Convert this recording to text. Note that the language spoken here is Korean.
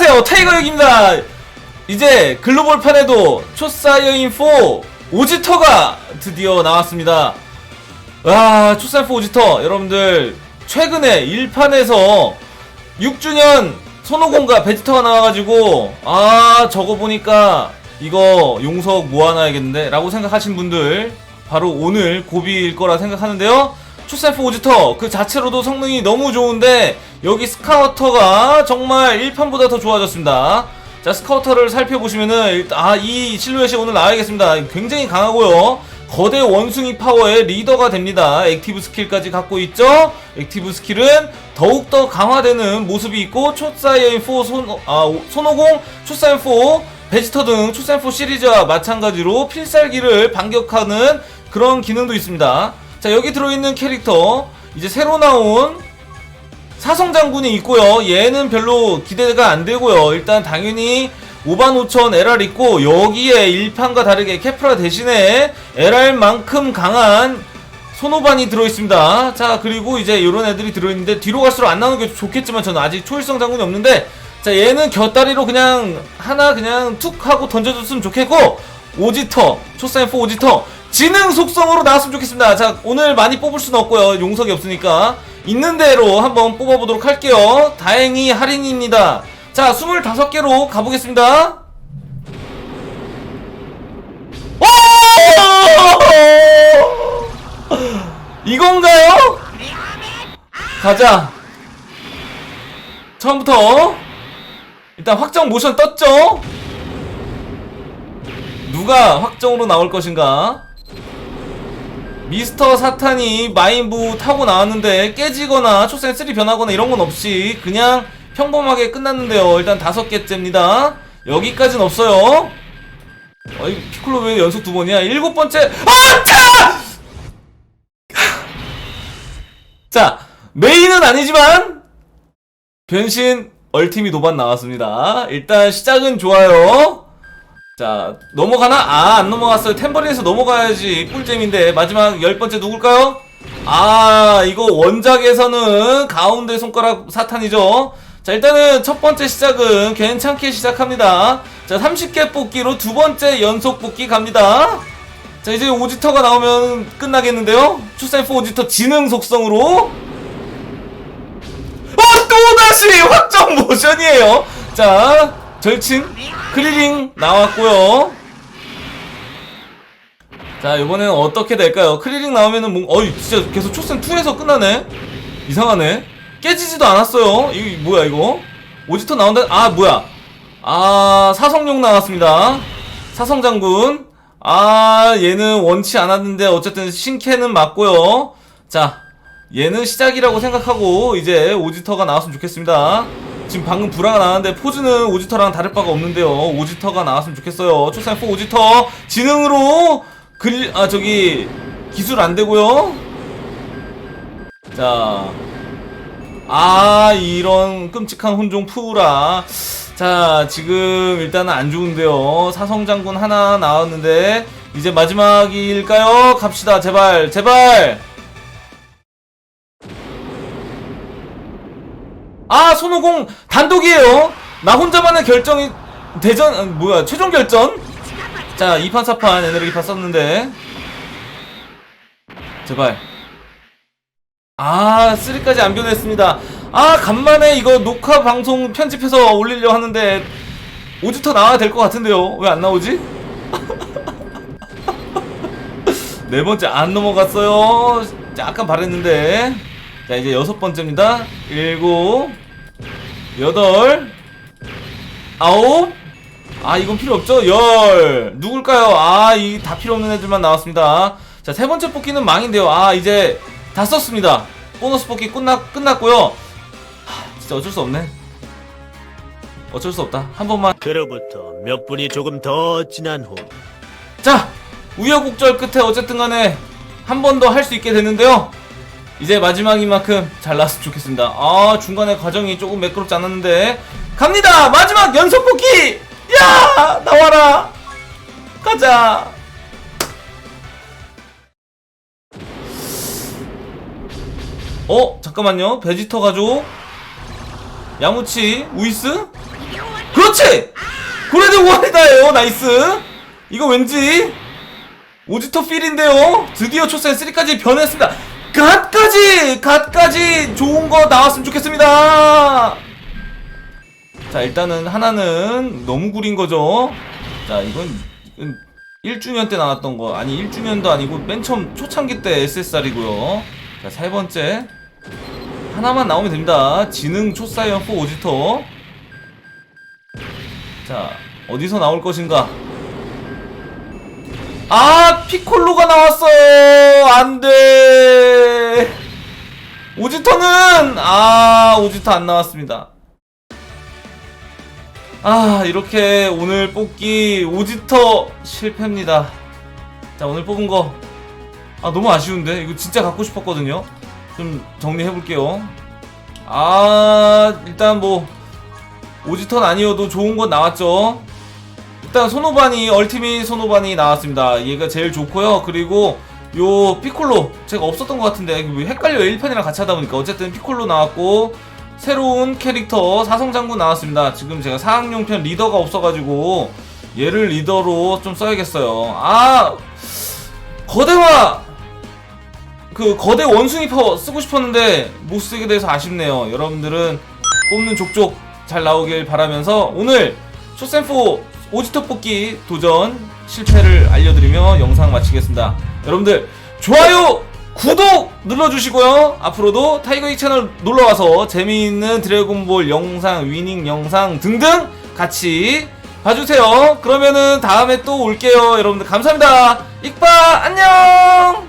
안녕하세요 타이거 역입니다. 이제 글로벌 판에도 초사이어인 4 오지터가 드디어 나왔습니다. 와 초사이어 4 오지터. 여러분들 최근에 1판에서 6주년 손오공과 베지터가 나와가지고 아 저거 보니까 이거 용석 모아놔야겠는데? 라고 생각하신 분들 바로 오늘 고비일 거라 생각하는데요 초사이프 오지터 그 자체로도 성능이 너무 좋은데 여기 스카우터가 정말 1판보다 더 좋아졌습니다. 자 스카우터를 살펴보시면은 아이 실루엣이 오늘 나와야겠습니다. 굉장히 강하고요. 거대 원숭이 파워의 리더가 됩니다. 액티브 스킬까지 갖고 있죠? 액티브 스킬은 더욱더 강화되는 모습이 있고 초사이언 4 손, 아, 오- 손오공 초사이언 4 베지터 등 초사이언 4 시리즈와 마찬가지로 필살기를 반격하는 그런 기능도 있습니다 자 여기 들어있는 캐릭터 이제 새로 나온 사성 장군이 있고요. 얘는 별로 기대가 안 되고요. 일단 당연히 55,000 LR 있고 여기에 1판과 다르게 케프라 대신에 LR만큼 강한 손오반이 들어있습니다. 자 그리고 이제 이런 애들이 들어있는데 뒤로 갈수록 안 나오는 게 좋겠지만 저는 아직 초일성 장군이 없는데 자 얘는 곁다리로 그냥 하나 그냥 툭 하고 던져줬으면 좋겠고 오지터 초사인 4 오지터 지능 속성으로 나왔으면 좋겠습니다. 자 오늘 많이 뽑을 수는 없고요. 용석이 없으니까 있는 대로 한번 뽑아보도록 할게요. 다행히 할인입니다. 자 25개로 가보겠습니다. 오! 이건가요? 가자. 처음부터 일단 확정 모션 떴죠? 누가 확정으로 나올 것인가? 미스터 사탄이 마인부 타고 나왔는데 깨지거나 초sen 3 변하거나 이런 건 없이 그냥 평범하게 끝났는데요. 일단 다섯 개째입니다. 여기까진 없어요. 어이 피콜로 왜 연속 두 번이야? 일곱 번째 아! 차! 자 메인은 아니지만 변신 얼티미 노반 나왔습니다. 일단 시작은 좋아요. 자 넘어가나? 아 안 넘어갔어요. 템버린에서 넘어가야지. 꿀잼인데. 마지막 열 번째 누굴까요? 아 이거 원작에서는 가운데 손가락 사탄이죠. 자 일단은 첫 번째 시작은 괜찮게 시작합니다. 자 30개 뽑기로 두 번째 연속 뽑기 갑니다. 자 이제 오지터가 나오면 끝나겠는데요? 추사이프 오지터 지능 속성으로. 어 또다시! 확정 모션이에요. 자 절친 크리링 나왔고요. 자 이번에는 어떻게 될까요? 크리링 나오면은 뭐 어이 진짜 계속 초sen 2에서 끝나네? 이상하네. 깨지지도 않았어요. 이거 뭐야 이거? 오지터 나온다 아 뭐야? 아 사성용 나왔습니다. 사성장군. 아 얘는 원치 않았는데 어쨌든 신캐는 맞고요. 자 얘는 시작이라고 생각하고 이제 오지터가 나왔으면 좋겠습니다. 지금 방금 불화가 나왔는데 포즈는 오지터랑 다를 바가 없는데요. 오지터가 나왔으면 좋겠어요. 초사이프 오지터 지능으로 글, 아 저기 기술 안 되고요. 자, 아 이런 끔찍한 혼종 푸우라. 자 지금 일단은 안 좋은데요. 사성장군 하나 나왔는데 이제 마지막일까요? 갑시다 제발 제발. 아 손오공 단독이에요. 나 혼자만의 결정이 대전 아, 뭐야 최종 결전? 자 2판 4판 에너지 2판 썼는데. 제발. 아 3까지 안 변했습니다. 아 간만에 이거 녹화 방송 편집해서 올리려 하는데 오지터 나와야 될 것 같은데요? 왜 안 나오지? 네 번째 안 넘어갔어요. 약간 바랬는데. 자 이제 여섯 번째입니다. 일곱 여덟 아홉? 아 이건 필요 없죠? 열. 누굴까요? 아 이 다 필요 없는 애들만 나왔습니다. 자 세 번째 뽑기는 망인데요. 아 이제 다 썼습니다. 보너스 뽑기 끝나, 끝났고요. 하, 진짜 어쩔 수 없네. 어쩔 수 없다. 한 번만. 그로부터 몇 분이 조금 더 지난 후. 자 우여곡절 끝에 어쨌든 간에 한 번 더 할 수 있게 됐는데요 이제 마지막인 만큼 잘 나왔으면 좋겠습니다. 아 중간에 과정이 조금 매끄럽지 않았는데. 갑니다! 마지막 연속 뽑기 야! 나와라! 가자! 어? 잠깐만요. 베지터 가족? 야무치? 우이스? 그렇지! 그래도 원이다예요. 나이스! 이거 왠지? 오지터 필인데요. 드디어 초sen 3까지 변했습니다 갓까지 갓까지 좋은 거 나왔으면 좋겠습니다. 자 일단은 하나는 너무 구린 거죠. 자 이건, 이건 1주년 때 나왔던 거. 아니 1주년도 아니고 맨 처음 초창기 때 SSR이고요. 자 세 번째. 하나만 나오면 됩니다. 지능 초사이언 4 오지터. 자 어디서 나올 것인가? 아 피콜로가 나왔어요. 안돼 오지터는 아 오지터 안 나왔습니다. 아 이렇게 오늘 뽑기 오지터 실패입니다. 자 오늘 뽑은 거. 아 너무 아쉬운데? 이거 진짜 갖고 싶었거든요. 좀 정리해 볼게요. 아 일단 뭐 오지턴 아니어도 좋은 건 나왔죠. 일단 소노반이 얼티밋 소노반이 나왔습니다. 얘가 제일 좋고요. 그리고 요 피콜로 제가 없었던 것 같은데 왜 헷갈려요 1편이랑 같이 하다 보니까. 어쨌든 피콜로 나왔고 새로운 캐릭터 사성장군 나왔습니다. 지금 제가 사학용편 리더가 없어가지고 얘를 리더로 좀 써야겠어요. 아 거대화! 그 거대 원숭이 파워 쓰고 싶었는데 못 쓰게 돼서 아쉽네요. 여러분들은 뽑는 족족 잘 나오길 바라면서 오늘 쇼센포 뽑기 도전 실패를 알려드리며 영상 마치겠습니다. 여러분들 좋아요, 구독 눌러주시고요. 앞으로도 타이거이 채널 놀러와서 재미있는 드래곤볼 영상, 위닝 영상 등등 같이 봐주세요. 그러면은 다음에 또 올게요. 여러분들 감사합니다. 익바 안녕!